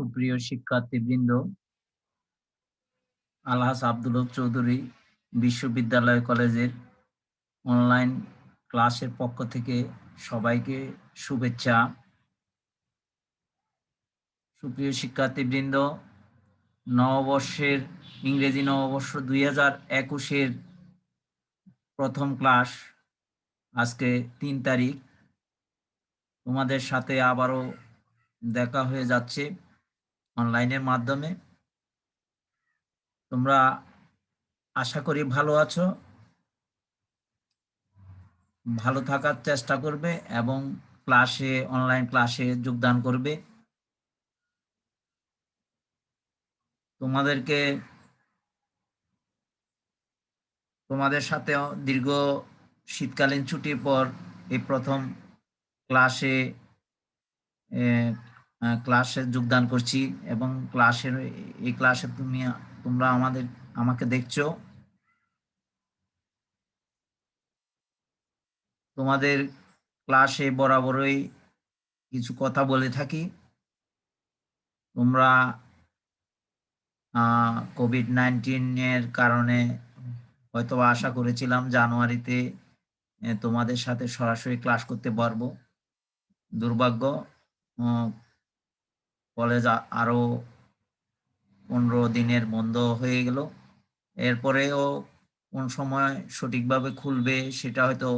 সুপ্রিয় শিক্ষার্থীবৃন্দ, আলহাস আব্দুল চৌধুরী বিশ্ববিদ্যালয় কলেজের অনলাইন ক্লাসের পক্ষ থেকে সবাইকে শুভেচ্ছা। সুপ্রিয় শিক্ষার্থীবৃন্দ, নববর্ষের, ইংরেজি নববর্ষ দুই হাজার একুশের প্রথম ক্লাস আজকে তিন তারিখ। তোমাদের সাথে আবারও দেখা হয়ে যাচ্ছে। অনলাইনের মাধ্যমে। তোমরা আশা করি ভালো আছো। ভালো থাকার চেষ্টা করবে এবং ক্লাসে অনলাইন ক্লাসে যোগদান করবে। তোমাদেরকে, তোমাদের সাথে দীর্ঘ শীতকালীন ছুটির পর এই প্রথম ক্লাসে ক্লাসে যোগদান করছি এবং ক্লাসের এই ক্লাসে তুমি, তোমরা আমাদের, আমাকে দেখছ। তোমাদের ক্লাসে বরাবরই কিছু কথা বলে থাকি। তোমরা কোভিড নাইন্টিনের কারণে হয়তো আশা করেছিলাম জানুয়ারিতে তোমাদের সাথে সরাসরি ক্লাস করতে পারব। দুর্ভাগ্য কলেজ আরও পনেরো দিনের বন্ধ হয়ে গেল। এরপরেও কোন সময় সঠিকভাবে খুলবে সেটা হয়তো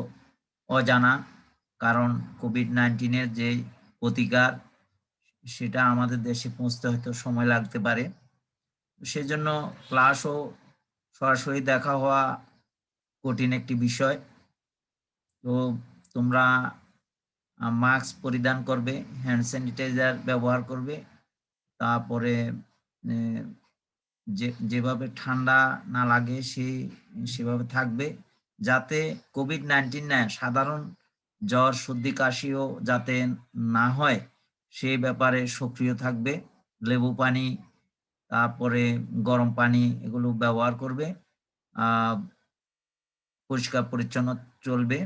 অজানা, কারণ কোভিড নাইন্টিনের যে প্রতিকার, সেটা আমাদের দেশে পৌঁছতে হয়তো সময় লাগতে পারে। সেজন্য ক্লাসও সরাসরি দেখা হওয়া কঠিন একটি বিষয়। তো তোমরা মাস্ক পরিধান করবে হ্যান্ড স্যানিটাইজার ব্যবহার করবে। তারপরে যেভাবে ঠান্ডা না লাগে সেই সেভাবে থাকবে। যাতে কোভিড নাইন্টিন না, সাধারণ জ্বর, সর্দি, কাশিও যাতে না হয় সেই ব্যাপারে সক্রিয় থাকবে। লেবু পানি, তারপরে গরম পানি এগুলো ব্যবহার করবে। পরিষ্কার পরিচ্ছন্ন চলবে।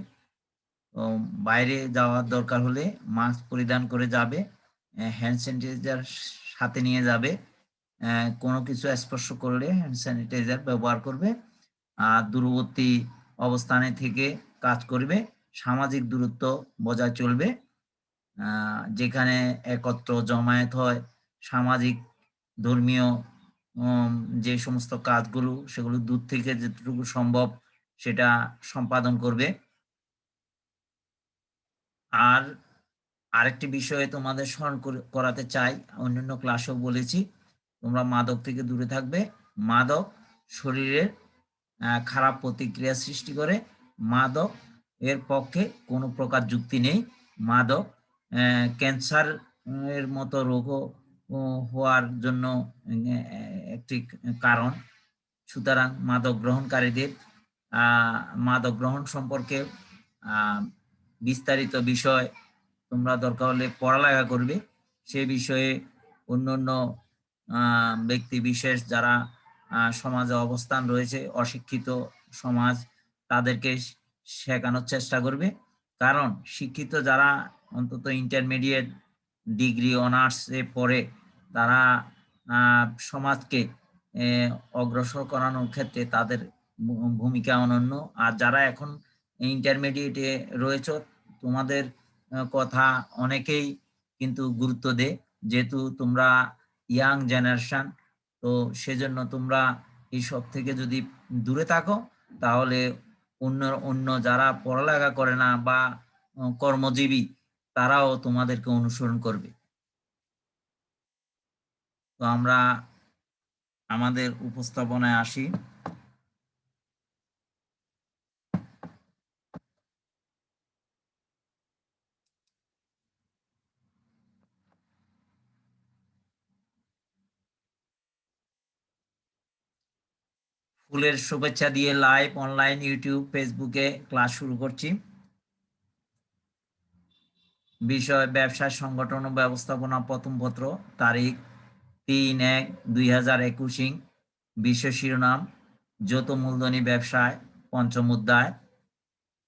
বাইরে যাওয়ার দরকার হলে মাস্ক পরিধান করে যাবে। হ্যান্ড স্যানিটাইজার সাথে নিয়ে যাবে। কোনো কিছু স্পর্শ করলে হ্যান্ড স্যানিটাইজার ব্যবহার করবে আর দূরবর্তী অবস্থানে থেকে কাজ করবে। সামাজিক দূরত্ব বজায় চলবে। যেখানে একত্র জমায়েত হয়, সামাজিক, ধর্মীয় যে সমস্ত কাজগুলো, সেগুলো দূর থেকে যেটুকু সম্ভব সেটা সম্পাদন করবে। আর আরেকটি বিষয়ে তোমাদের স্মরণ করাতে চাই। অন্যান্য ক্লাসেও বলেছি, তোমরা মাদক থেকে দূরে থাকবে। মাদক শরীরের খারাপ প্রতিক্রিয়া সৃষ্টি করে। মাদক এর পক্ষে কোনো প্রকার যুক্তি নেই। মাদক ক্যান্সার এর মতো রোগও হওয়ার জন্য একটি কারণ। সুতরাং মাদক গ্রহণকারীদের মাদক গ্রহণ সম্পর্কে বিস্তারিত বিষয় তোমরা দরকার হলে পড়ালেখা করবে। সে বিষয়ে অন্য অন্য ব্যক্তি বিশেষ যারা সমাজে অবস্থান রয়েছে, অশিক্ষিত সমাজ, তাদেরকে শেখানোর চেষ্টা করবে। কারণ শিক্ষিত যারা অন্তত ইন্টারমিডিয়েট ডিগ্রি অনার্সে পড়ে, তারা সমাজকে অগ্রসর করানোর ক্ষেত্রে তাদের ভূমিকা অনন্য। আর যারা এখন ইন্টারমিডিয়েটে রয়েছে, তোমাদের কথা অনেকেই কিন্তু গুরুত্ব দে যেহেতু তোমরা ইয়াং জেনারেশন, তো সেজন্য তোমরা এইসব থেকে যদি দূরে থাকো, তাহলে অন্য অন্য যারা পড়ালেখা করে না বা কর্মজীবী, তারাও তোমাদেরকে অনুসরণ করবে। তো আমরা আমাদের উপস্থাপনায় আসি। ফুলের শুভেচ্ছা দিয়ে লাইভ অনলাইন ইউটিউব ফেসবুকে ক্লাস শুরু করছি। বিষয়, ব্যবসা, সংগঠন ও ব্যবস্থাপনা প্রথম পত্র, তারিখ তিন এক দুই হাজার একুশিং। বিশ্ব শিরোনাম যত মূলধনী ব্যবসায়, পঞ্চম অধ্যায়।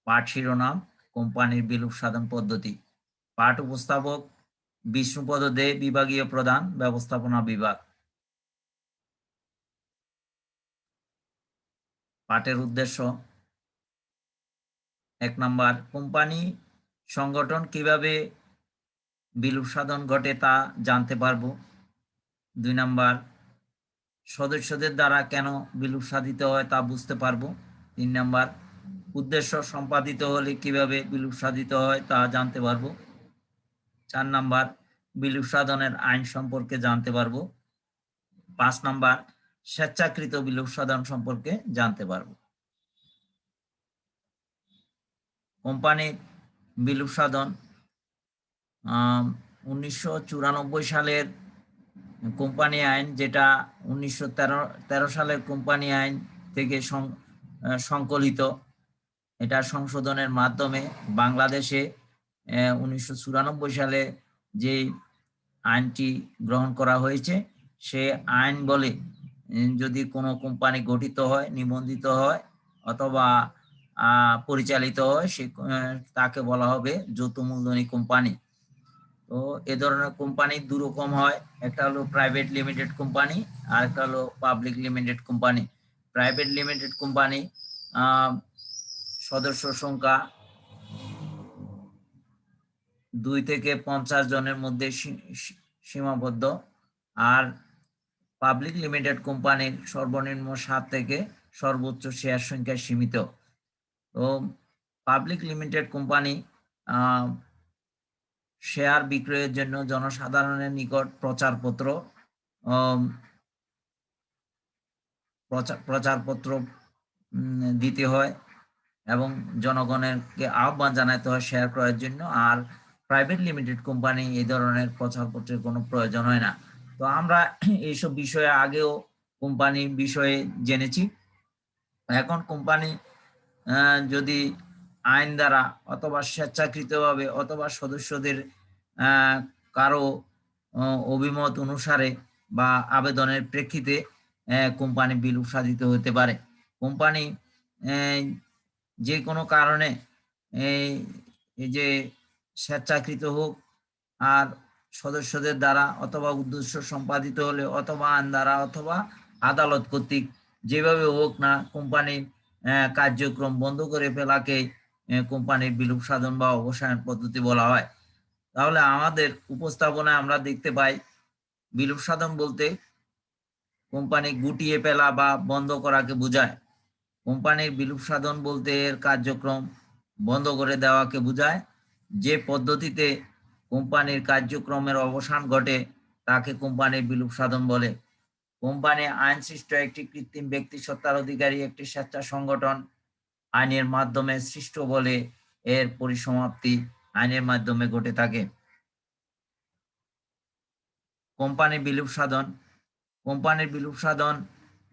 পাঠ শিরোনাম, কোম্পানির বিলুপ সাধন পদ্ধতি। পাঠ উপস্থাপক, বিষ্ণুপদ দে, বিভাগীয় প্রধান, ব্যবস্থাপনা বিভাগ। পাঠের উদ্দেশ্য। এক নাম্বার, কোম্পানি সংগঠন কীভাবে বিলুপ সাধন ঘটে তা জানতে পারব। দুই নাম্বার, সদস্যদের দ্বারা কেন বিলুপ সাধিত হয় তা বুঝতে পারব। তিন নাম্বার, উদ্দেশ্য সম্পাদিত হলে কীভাবে বিলুপ সাধিত হয় তা জানতে পারব। চার নাম্বার, বিলুপ সাধনের আইন সম্পর্কে জানতে পারব। পাঁচ নাম্বার স্বেচ্ছাকৃত বিলুপ সাধন সম্পর্কে জানতে পারব। কোম্পানির বিলুপ সাধন উনিশশো চুরানব্বই সালের কোম্পানি আইন, যেটা উনিশশো সালের কোম্পানি আইন থেকে সংকলিত, এটা সংশোধনের মাধ্যমে বাংলাদেশে উনিশশো চুরানব্বই সালে যে আইনটি গ্রহণ করা হয়েছে, সে আইন বলে যদি কোনো কোম্পানি গঠিত হয়, নিবন্ধিত হয়, অথবা পরিচালিত হয়, সে তাকে বলা হবে যৌথ মূলধনী কোম্পানি তো এ ধরনের কোম্পানি দু রকম হয়। একটা হলো প্রাইভেট লিমিটেড কোম্পানি আর একটা হলো public limited company private limited company সদস্য সংখ্যা দুই থেকে পঞ্চাশ জনের মধ্যে সীমাবদ্ধ। আর পাবলিক লিমিটেড কোম্পানির সর্বনিম্ন সাত থেকে সর্বোচ্চ শেয়ার সংখ্যা সীমিত। তো পাবলিক লিমিটেড কোম্পানি শেয়ার বিক্রয়ের জন্য জনসাধারণের নিকট প্রচারপত্র প্রচারপত্র দিতে হয় এবং জনগণেরকে আহ্বান জানাতে হয় শেয়ার ক্রয়ের জন্য। আর প্রাইভেট লিমিটেড কোম্পানি এই ধরনের প্রচারপত্রের কোনো প্রয়োজন হয় না। তো আমরা এইসব বিষয়ে আগেও কোম্পানি বিষয়ে জেনেছি। এখন কোম্পানি যদি আইন দ্বারা অথবা স্বেচ্ছাকৃতভাবে অথবা সদস্যদের কারও অভিমত অনুসারে বা আবেদনের প্রেক্ষিতে কোম্পানি বিলুপ সাধিত হতে পারে। কোম্পানি যে কোনো কারণে এই যে স্বেচ্ছাকৃত হোক আর সদস্যদের দ্বারা অথবা উদ্দেশ্য সম্পাদিত হলে অথবা আইন দ্বারা অথবা আদালত কর্তৃক যেভাবে হোক না কোম্পানির কার্যক্রম বন্ধ করে ফেলাকে কোম্পানির বিলুপ সাধন বা অবসায়ন পদ্ধতি বলা হয়। তাহলে আমাদের উপস্থাপনায় আমরা দেখতে পাই, বিলুপ সাধন বলতে কোম্পানি গুটিয়ে ফেলা বা বন্ধ করাকে বোঝায়। কোম্পানির বিলুপ সাধন বলতে এর কার্যক্রম বন্ধ করে দেওয়াকে বোঝায়। যে পদ্ধতিতে কোম্পানির কার্যক্রমের অবসান ঘটে, তাকে কোম্পানির বিলুপ সাধন বলে। কোম্পানি আইন সৃষ্ট একটি কৃত্রিম ব্যক্তি সত্তার অধিকারী একটি স্বেচ্ছা সংগঠন আইনের মাধ্যমে সৃষ্ট বলে এর পরিসমাপ্তি আইনের মাধ্যমে ঘটে থাকে। কোম্পানি বিলুপ সাধন। কোম্পানির বিলুপ সাধন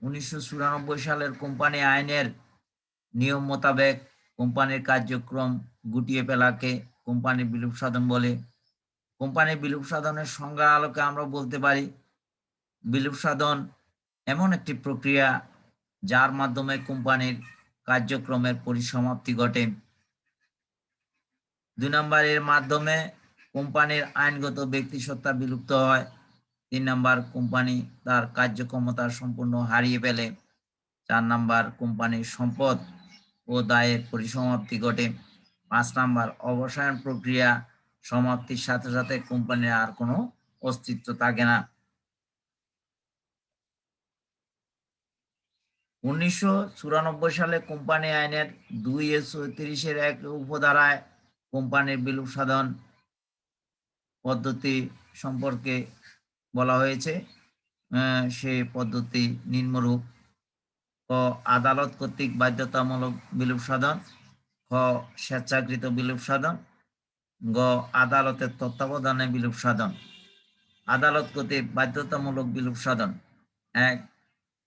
উনিশশো চুরানব্বই সালের কোম্পানি আইনের নিয়ম মোতাবেক কোম্পানির কার্যক্রম গুটিয়ে ফেলাকে কোম্পানির বিলুপ সাধন বলে। কোম্পানির বিলুপ সাধনের সংজ্ঞার আলোকে আমরা বলতে পারি, বিলুপ সাধন এমন একটি প্রক্রিয়া যার মাধ্যমে কোম্পানির কার্যক্রমের পরিসমাপ্তি ঘটে। দুই নম্বর এর মাধ্যমে কোম্পানির আইনগত ব্যক্তিসত্তা বিলুপ্ত হয়। তিন নাম্বার, কোম্পানি তার কার্যক্ষমতা সম্পূর্ণ হারিয়ে ফেলে। চার নাম্বার, কোম্পানির সম্পদ ও দায়ের পরিসমাপ্তি ঘটে। পাঁচ নাম্বার অবসায়ন প্রক্রিয়া সমাপ্তির সাথে সাথে কোম্পানির আর কোনো অস্তিত্ব থাকে না। উনিশশো চুরানব্বই সালে কোম্পানি আইনের দুই এ চৌত্রিশের এক উপধারায় কোম্পানির বিলুপ সাধন পদ্ধতি সম্পর্কে বলা হয়েছে। সে পদ্ধতি নিম্নরূপ। ক, আদালত কর্তৃক বাধ্যতামূলক বিলুপ সাধন খ, স্বেচ্ছাকৃত বিলুপ সাধন গ, আদালতের তত্ত্বাবধানে বিলুপ সাধন। আদালত কর্তৃক বাধ্যতামূলক বিলুপ সাধন। এক,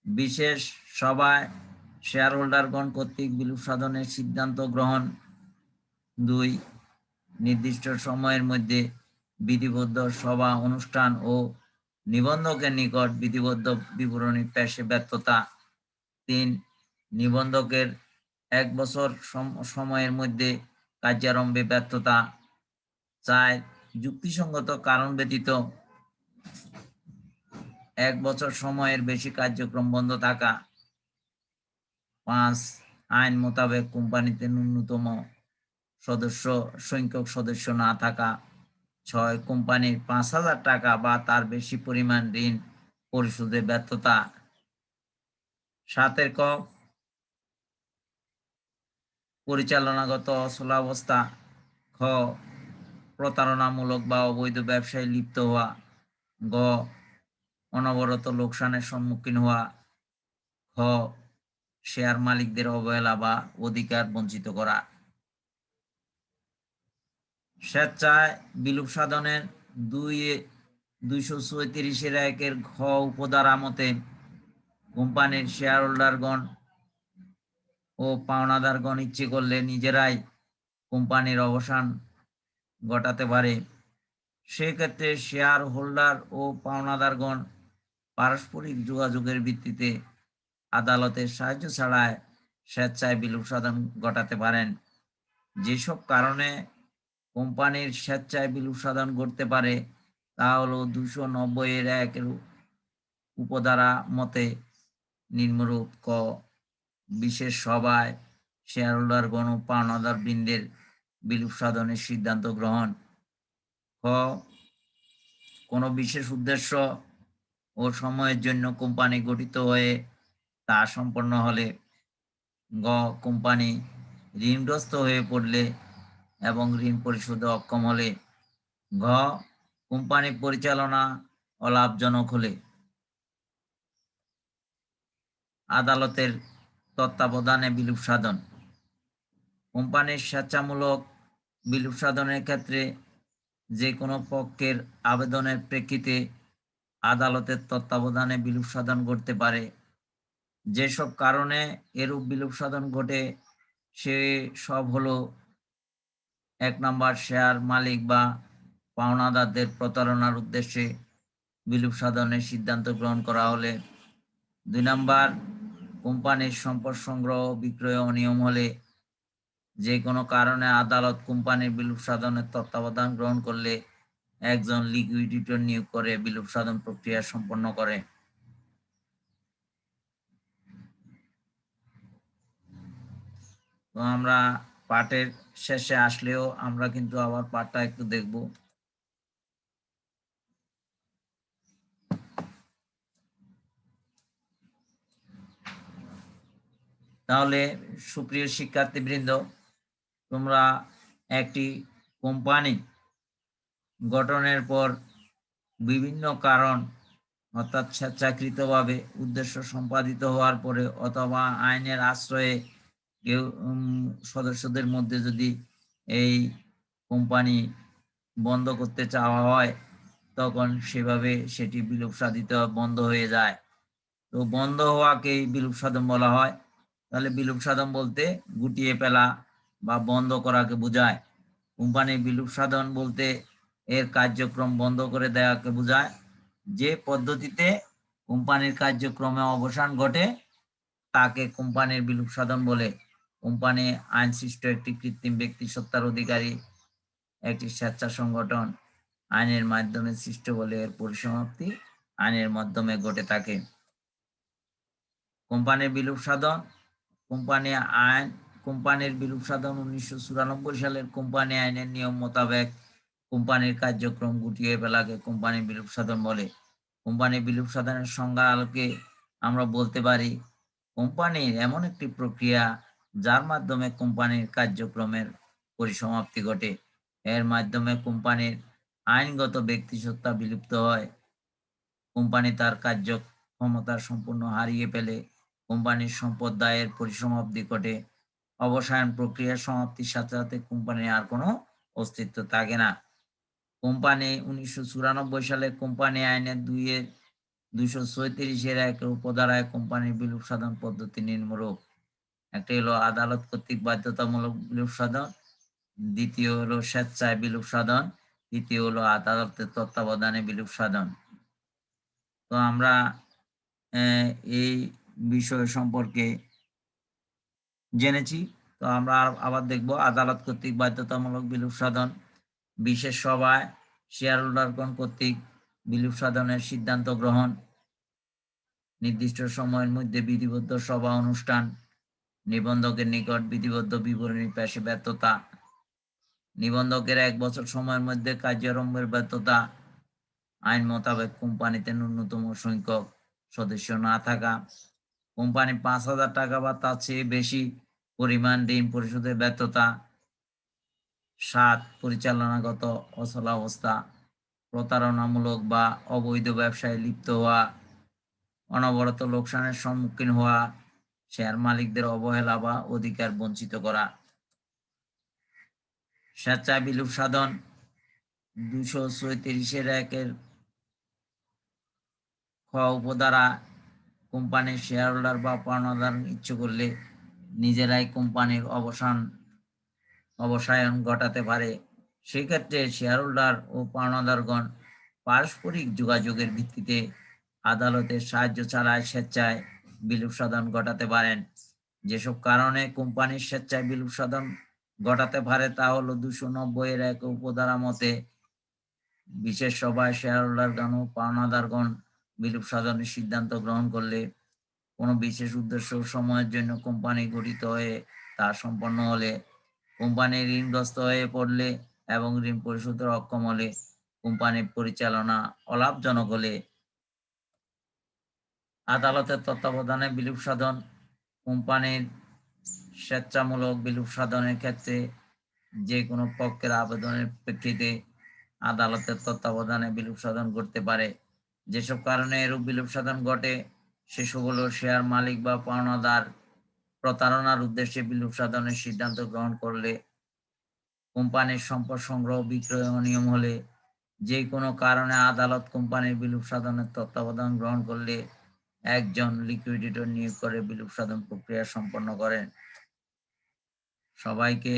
বিশেষ সভায় শেয়ার হোল্ডারগণ কর্তৃক বিলুপ সাধনের সিদ্ধান্ত গ্রহণ। দুই, নির্দিষ্ট সময়ের মধ্যে বিধিবদ্ধ সভা, অনুষ্ঠান ও নিবন্ধকের নিকট বিধিবদ্ধ বিবরণী পেশে ব্যর্থতা। তিন, নিবন্ধকের এক বছর সম- সময়ের মধ্যে কার্যারম্ভে ব্যর্থতা। চার যুক্তিসঙ্গত কারণ ব্যতীত এক বছর সময়ের বেশি কার্যক্রম বন্ধ থাকা। পাঁচ, আইন মোতাবেক কোম্পানিতে ন্যূনতম সদস্য, সংখ্যক সদস্য না থাকা। ছয়, কোম্পানির পাঁচ হাজার টাকা বা তার বেশি পরিমাণ ঋণ পরিশোধে ব্যর্থতা। সাতের ক, পরিচালনাগত অচলাবস্থা। খ প্রতারণামূলক বা অবৈধ ব্যবসায় লিপ্ত হওয়া, গ, অনবরত লোকসানের সম্মুখীন হওয়া খ শেয়ার মালিকদের অবহেলা বা অধিকার বঞ্চিত করা। স্বেচ্ছায় বিলুপ সাধনের দুই দুইশো চৌত্রিশের একের ঘ উপধারা মতে কোম্পানির শেয়ার হোল্ডারগণ ও পাওনাদারগণ ইচ্ছে করলে নিজেরাই কোম্পানির অবসান ঘটাতে পারে। সেক্ষেত্রে শেয়ার হোল্ডার ও পাওনাদারগণ পারস্পরিক যোগাযোগের ভিত্তিতে আদালতের সাহায্য ছাড়াই স্বেচ্ছায় বিলুপ সাধন ঘটাতে পারেন। যেসব কারণে কোম্পানির স্বেচ্ছায় বিলুপ সাধন করতে পারে, তা হলো দুশো নব্বই এর একের উপধারা মতে নিম্নরূপ। ক. বিশেষ সভায় শেয়ার হোল্ডার গণ পাওনাদার বৃন্দের বিলুপ সাধনের সিদ্ধান্ত গ্রহণ। খ, কোনো বিশেষ উদ্দেশ্য ও সময়ের জন্য কোম্পানি গঠিত হয়ে তা সম্পন্ন হলে গ, কোম্পানি ঋণগ্রস্ত হয়ে পড়লে এবং ঋণ পরিশোধে অক্ষম হলে। ঘ, কোম্পানি পরিচালনা অলাভজনক হলে। আদালতের তত্ত্বাবধানে বিলুপ সাধন কোম্পানির স্বেচ্ছামূলক বিলুপ সাধনের ক্ষেত্রে যে কোনো পক্ষের আবেদনের প্রেক্ষিতে আদালতের তত্ত্বাবধানে বিলুপ সাধন করতে পারে। যেসব কারণে এরূপ বিলুপ সাধন ঘটে, সে সব হলো এক নম্বর শেয়ার মালিক বা পাওনাদারদের প্রতারণার উদ্দেশ্যে বিলুপ সাধনের সিদ্ধান্ত গ্রহণ করা হলে। দুই নাম্বার, কোম্পানির সম্পদ সংগ্রহ বিক্রয় অনিয়ম হলে যে কোনো কারণে আদালত কোম্পানির বিলুপ সাধনের তত্ত্বাবধান গ্রহণ করলে একজন লিকুইডিটর নিয়োগ করে বিলুপ সাধন প্রক্রিয়া সম্পন্ন করে। তো আমরা পাঠের শেষে আসলেও আমরা কিন্তু আবার পাঠটা একটু দেখব। তাহলে সুপ্রিয় শিক্ষার্থীবৃন্দ তোমরা একটি কোম্পানি গঠনের পর বিভিন্ন কারণ, অর্থাৎ স্বেচ্ছাকৃতভাবে উদ্দেশ্য সম্পাদিত হওয়ার পরে অথবা আইনের আশ্রয়ে কেউ সদস্যদের মধ্যে যদি এই কোম্পানি বন্ধ করতে চাওয়া হয়, তখন সেভাবে সেটি বিলুপ সাধিত বন্ধ হয়ে যায়। তো বন্ধ হওয়াকেই বিলুপ সাধন বলা হয়। তাহলে বিলুপ সাধন বলতে গুটিয়ে ফেলা বা বন্ধ করাকে বোঝায়। কোম্পানির বিলুপ সাধন বলতে এর কার্যক্রম বন্ধ করে দেওয়াকে বোঝায়। যে পদ্ধতিতে কোম্পানির কার্যক্রমে অবসান ঘটে, তাকে কোম্পানির বিলুপ সাধন বলে। কোম্পানি আইন সৃষ্ট একটি কৃত্রিম ব্যক্তি সত্তার অধিকারী, একটি স্বেচ্ছা সংগঠন আইনের মাধ্যমে সৃষ্ট বলে এর পরিসমাপ্তি আইনের মাধ্যমে ঘটে থাকে। কোম্পানির বিলুপ সাধন, কোম্পানি আইন কোম্পানির বিলুপ সাধন উনিশশো চুরানব্বই সালের কোম্পানি আইনের নিয়ম মোতাবেক কোম্পানির কার্যক্রম গুটিয়ে ফেলাকে কোম্পানির বিলুপ সাধন বলে। কোম্পানির বিলুপ সাধনের সংজ্ঞা আলোকে আমরা বলতে পারি, কোম্পানির এমন একটি প্রক্রিয়া যার মাধ্যমে কোম্পানির কার্যক্রমের পরিসমাপ্তি ঘটে। এর মাধ্যমে কোম্পানির আইনগত ব্যক্তিসত্তা বিলুপ্ত হয়। কোম্পানি তার কার্য ক্ষমতা সম্পূর্ণ হারিয়ে ফেলে। কোম্পানির সম্পদ দায়ের পরিসমাপ্তি ঘটে। অবসায়ন প্রক্রিয়ার সমাপ্তির সাথে সাথে কোম্পানির আর কোনো অস্তিত্ব থাকে না। কোম্পানি উনিশশো চুরানব্বই সালে কোম্পানি আইনের দুইয়ের দুইশো ছয়ত্রিশের এক উপধারায় কোম্পানির বিলুপ সাধন পদ্ধতি নিম্নরূপ একটি হলো আদালত কর্তৃক বাধ্যতামূলক বিলুপ সাধন, দ্বিতীয় হলো স্বেচ্ছায় বিলুপ সাধন, তৃতীয় হলো আদালতের তত্ত্বাবধানে বিলুপ সাধন। তো আমরা এই বিষয় সম্পর্কে জেনেছি। তো আমরা আবার দেখব আদালত কর্তৃক বাধ্যতামূলক বিলুপ সাধন। বিশেষ সভায় শেয়ার হোল্ডারগণ কর্তৃক বিলুপ সাধনের সিদ্ধান্ত গ্রহণ। নির্দিষ্ট সময়ের মধ্যে বিধিবদ্ধ সভা অনুষ্ঠান। নিবন্ধকের নিকট বিধিবদ্ধ বিবরণী পেশে ব্যর্থতা। নিবন্ধকের এক বছর সময়ের মধ্যে কার্যারম্ভের ব্যর্থতা। আইন মোতাবেক কোম্পানিতে ন্যূনতম সংখ্যক সদস্য না থাকা। কোম্পানি পাঁচ হাজার টাকা বা তার চেয়ে বেশি পরিমাণ ঋণ পরিশোধের ব্যর্থতা, সাত পরিচালনাগত অচলাবস্থা, প্রতারণামূলক বা অবৈধ ব্যবসায় লিপ্ত হওয়া, অনবরত লোকসানের সম্মুখীন হওয়া, শেয়ার মালিকদের অবহেলা বা অধিকার বঞ্চিত করা। স্বেচ্ছায় বিলুপ সাধন দুশো ছয়ত্রিশের একের খ উপদ্বারা কোম্পানির শেয়ার হোল্ডার বা পাওনাদার ইচ্ছে করলে নিজেরাই কোম্পানির অবসান, অবসায়ন ঘটাতে পারে। সেক্ষেত্রে শেয়ার হোল্ডার ও পাওনাদারগণ পারস্পরিক যোগাযোগের ভিত্তিতে আদালতের সাহায্য ছাড়াই স্বেচ্ছায় বিলুপ সাধন ঘটাতে পারেন। যেসব কারণে কোম্পানির স্বেচ্ছায় বিলুপ সাধন ঘটাতে পারে তা হলো দুশো নব্বই এর এক উপধারা মতে বিশেষ সভায় শেয়ার হোল্ডারগণ ও পাওনাদারগণ বিলুপ সাধনের সিদ্ধান্ত গ্রহণ করলে কোনো বিশেষ উদ্দেশ্য সময়ের জন্য কোম্পানি গঠিত হয়ে তা সম্পন্ন হলে, কোম্পানি ঋণগ্রস্ত হয়ে পড়লে এবং ঋণ পরিশোধের অক্ষম হলে কোম্পানির পরিচালনা অলাভজনক হলে আদালতের তত্ত্বাবধানে বিলুপ সাধন, কোম্পানির স্বেচ্ছামূলক বিলুপ সাধনের ক্ষেত্রে যে কোনো পক্ষের আবেদনের প্রেক্ষিতে আদালতের তত্ত্বাবধানে বিলুপ সাধন করতে পারে। যেসব কারণে এরূপ বিলুপ সাধন ঘটে সেসব হলো শেয়ার মালিক বা পাওনাদার প্রতারণার উদ্দেশ্যে বিলুপ সাধনের সিদ্ধান্ত গ্রহণ করলে কোম্পানির সম্পদ সংগ্রহ, বিক্রয় অনিয়ম হলে যে কোনো কারণে আদালত কোম্পানির বিলুপ সাধনের তত্ত্বাবধান গ্রহণ করলে একজন লিকুইডিটর নিয়োগ করে বিলুপ সাধন প্রক্রিয়া সম্পন্ন করেন। সবাইকে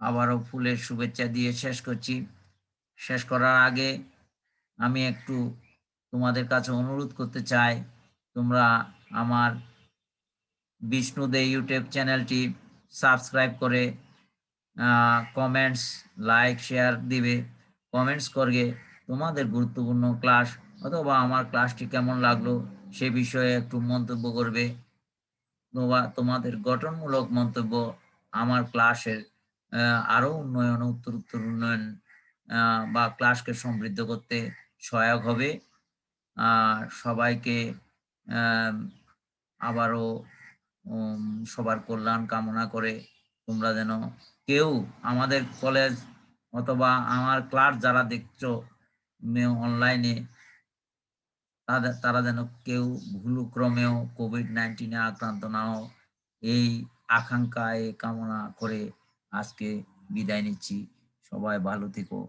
আবারও ফুলের শুভেচ্ছা দিয়ে শেষ করছি। শেষ করার আগে আমি একটু তোমাদের কাছে অনুরোধ করতে চাই। তোমরা আমার বিষ্ণু দে ইউটিউব চ্যানেলটি সাবস্ক্রাইব করে কমেন্টস লাইক শেয়ার দিবে। কমেন্টস করবে তোমাদের গুরুত্বপূর্ণ ক্লাস অথবা আমার ক্লাসটি কেমন লাগল সে বিষয়ে একটু মন্তব্য করবে বা তোমাদের গঠনমূলক মন্তব্য আমার ক্লাসের আরও উন্নয়ন উত্তর উত্তর উন্নয়ন বা ক্লাসকে সমৃদ্ধ করতে সহায়ক হবে। আর সবাইকে আবারও সবার কল্যাণ কামনা করে তোমরা যেন কেউ আমাদের কলেজ অথবা আমার ক্লাস যারা দেখছ অনলাইনে তাদের তারা যেন কেউ ভুলক্রমেও কোভিড নাইন্টিনে আক্রান্ত না হোক এই আকাঙ্ক্ষায় কামনা করে আজকে বিদায় নিচ্ছি। সবাই ভালো থেকো।